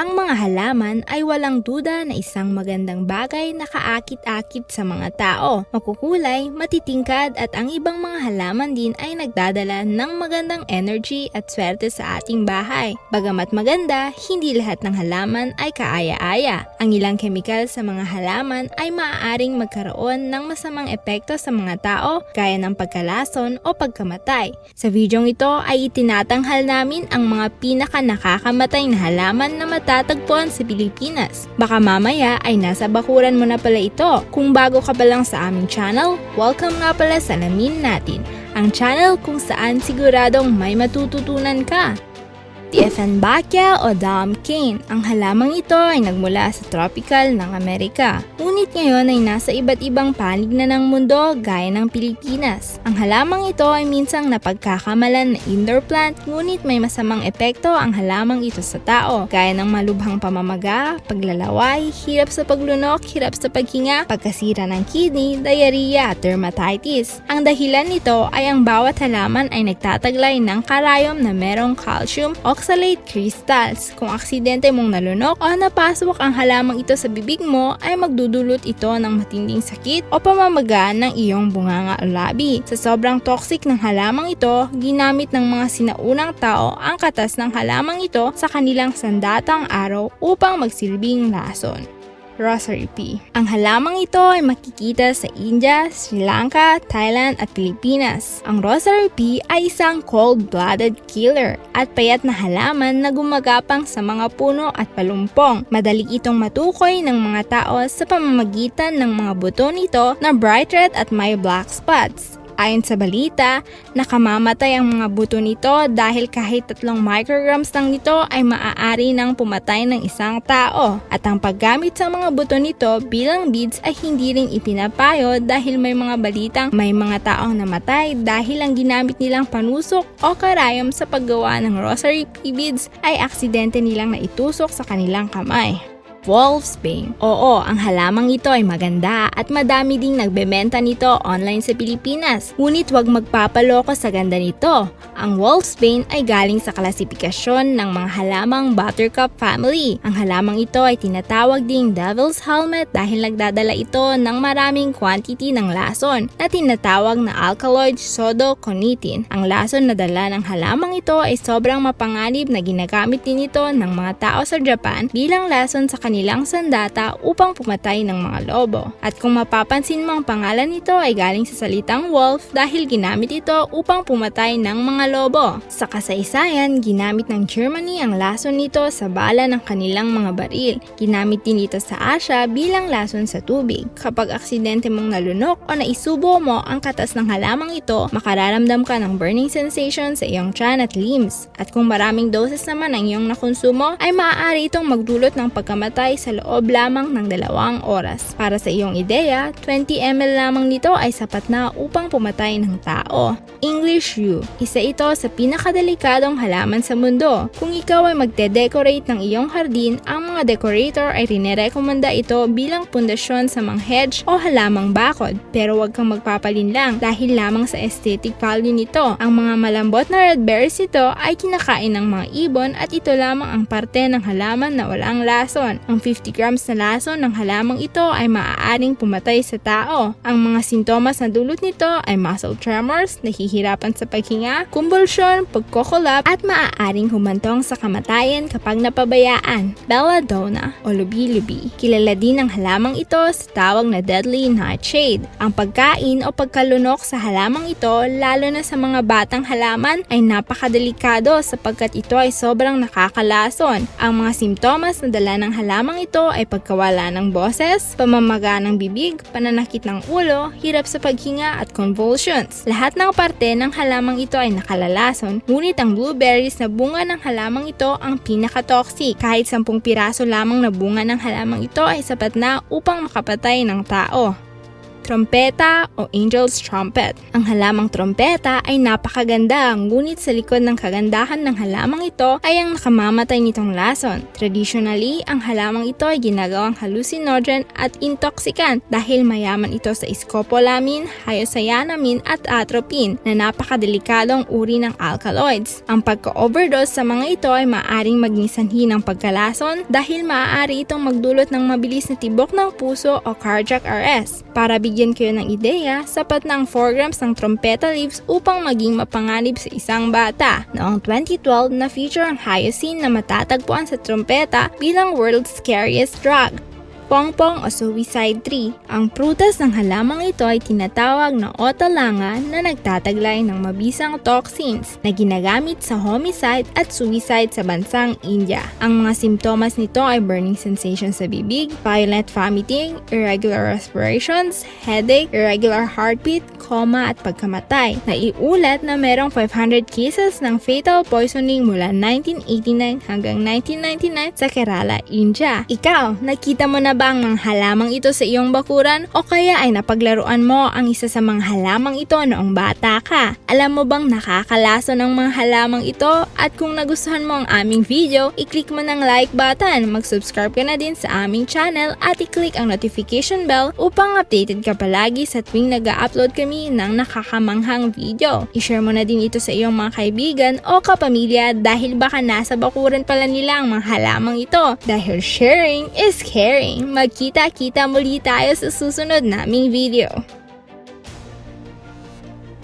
Ang mga halaman ay walang duda na isang magandang bagay na kaakit-akit sa mga tao. Makukulay, matitingkad at ang ibang mga halaman din ay nagdadala ng magandang energy at swerte sa ating bahay. Bagamat maganda, hindi lahat ng halaman ay kaaya-aya. Ang ilang kemikal sa mga halaman ay maaaring magkaroon ng masamang epekto sa mga tao gaya ng pagkalason o pagkamatay. Sa videong ito ay itinatanghal namin ang mga pinaka nakakamatay na halaman na matatagpuan sa Pilipinas. Baka mamaya ay nasa bakuran mo na pala ito. Kung bago ka pa lang sa aming channel, welcome nga pala sa Lamin Natin, ang channel kung saan siguradong may matututunan ka. Dieffenbachia o Dom cane. Ang halamang ito ay nagmula sa tropical ng Amerika. Ngunit ngayon ay nasa iba't ibang panig na ng mundo gaya ng Pilipinas. Ang halamang ito ay minsang napagkakamalan na indoor plant ngunit may masamang epekto ang halamang ito sa tao gaya ng malubhang pamamaga, paglalaway, hirap sa paglunok, hirap sa paghinga, pagkasira ng kidney, diarrhea at dermatitis. Ang dahilan nito ay ang bawat halaman ay nagtataglay ng karayom na merong calcium oxalate crystals. Kung aksidente mong nalunok o napasok ang halamang ito sa bibig mo ay magdudulot ito ng matinding sakit o pamamaga ng iyong bunganga o labi. Sa sobrang toxic ng halamang ito, ginamit ng mga sinaunang tao ang katas ng halamang ito sa kanilang sandatang araw upang magsilbing lason. Rosary Pea. Ang halamang ito ay makikita sa India, Sri Lanka, Thailand at Pilipinas. Ang Rosary Pea ay isang cold-blooded killer at payat na halaman na gumagapang sa mga puno at palumpong. Madali itong matukoy ng mga tao sa pamamagitan ng mga buto nito na bright red at may black spots. Ayon sa balita, nakamamatay ang mga buto nito dahil kahit tatlong micrograms lang nito ay maaari nang pumatay ng isang tao. At ang paggamit sa mga buto nito bilang beads ay hindi rin ipinapayo dahil may mga balitang may mga taong namatay dahil ang ginamit nilang panusok o karayom sa paggawa ng rosary beads ay aksidente nilang naitusok sa kanilang kamay. Wolf's Bane. Oo, ang halamang ito ay maganda at madami ding nagbebenta nito online sa Pilipinas. Ngunit huwag magpapaloko sa ganda nito. Ang Wolf's Bane ay galing sa klasifikasyon ng mga halamang Buttercup family. Ang halamang ito ay tinatawag ding Devil's Helmet dahil nagdadala ito ng maraming quantity ng lason na tinatawag na alkaloid sodoconitin. Ang lason na dala ng halamang ito ay sobrang mapanganib na ginagamit din ito ng mga tao sa Japan bilang lason sa kanilang sandata upang pumatay ng mga lobo. At kung mapapansin mo ang pangalan nito ay galing sa salitang wolf dahil ginamit ito upang pumatay ng mga lobo. Sa kasaysayan, ginamit ng Germany ang lason nito sa bala ng kanilang mga baril. Ginamit din ito sa Asia bilang lason sa tubig. Kapag aksidente mong nalunok o naisubo mo ang katas ng halamang ito, makararamdam ka ng burning sensation sa iyong tiyan at limbs. At kung maraming doses naman ang iyong nakonsumo, ay maaari itong magdulot ng pagkamatay mamatay sa loob lamang ng dalawang oras. Para sa iyong ideya, 20 ml lamang nito ay sapat na upang pumatay ng tao. English Yew, isa ito sa pinakadelikadong halaman sa mundo. Kung ikaw ay magde-decorate ng iyong hardin, ang mga decorator ay rinerekomenda ito bilang pundasyon sa mga hedge o halamang bakod. Pero huwag kang magpapalin lang dahil lamang sa aesthetic value nito. Ang mga malambot na red berries ito ay kinakain ng mga ibon at ito lamang ang parte ng halaman na walang lason. Ang 50 grams na lason ng halamang ito ay maaaring pumatay sa tao. Ang mga sintomas na dulot nito ay muscle tremors, nahihirapan sa paghinga, kumbulsyon, pagkokolap, at maaaring humantong sa kamatayan kapag napabayaan. Belladonna o lubi-lubi. Kilala din ang halamang ito sa tawag na deadly nightshade. Ang pagkain o pagkalunok sa halamang ito, lalo na sa mga batang halaman, ay napakadelikado sapagkat ito ay sobrang nakakalason. Ang mga simptomas na dala ng halamang lamang ito ay pagkawala ng boses, pamamaga ng bibig, pananakit ng ulo, hirap sa paghinga at convulsions. Lahat ng parte ng halamang ito ay nakalalason, ngunit ang blueberries na bunga ng halamang ito ang pinaka-toxic. Kahit 10 piraso lamang na bunga ng halamang ito ay sapat na upang makapatay ng tao. Trompeta o Angel's Trumpet. Ang halamang trompeta ay napakaganda, ngunit sa likod ng kagandahan ng halamang ito ay ang nakamamatay nitong lason. Traditionally, ang halamang ito ay ginagawang hallucinogen at intoxicant dahil mayaman ito sa scopolamine, hyoscyamine at atropine na napakadelikadong uri ng alkaloids. Ang pagka-overdose sa mga ito ay maaaring maging sanhi ng pagkalason dahil maaari itong magdulot ng mabilis na tibok ng puso o cardiac arrest. Para bigyan kayo ng ideya, sapat na ang 4 grams ng trompeta leaves upang maging mapanganib sa isang bata. Noong 2012, na-feature ang hyoscine na matatagpuan sa trompeta bilang world's scariest drug. Pongpong o suicide tree. Ang prutas ng halamang ito ay tinatawag na otalanga na nagtataglay ng mabisang toxins na ginagamit sa homicide at suicide sa bansang India. Ang mga simptomas nito ay burning sensation sa bibig, violent vomiting, irregular respirations, headache, irregular heartbeat, coma at pagkamatay. Naiulat na merong 500 cases ng fatal poisoning mula 1989 hanggang 1999 sa Kerala, India. Ikaw, nakita mo na ba ang mga halamang ito sa iyong bakuran o kaya ay napaglaruan mo ang isa sa mga halamang ito noong bata ka? Alam mo bang nakakalaso ng mga halamang ito? At kung nagustuhan mo ang aming video, i-click mo ng like button, mag-subscribe ka na din sa aming channel at i-click ang notification bell upang updated ka palagi sa tuwing nag upload kami ng nakakamanghang video. I-share mo na din ito sa iyong mga kaibigan o kapamilya dahil baka nasa bakuran pala nila ang mga halamang ito. Dahil sharing is caring. Magkita-kita muli tayo sa susunod naming video.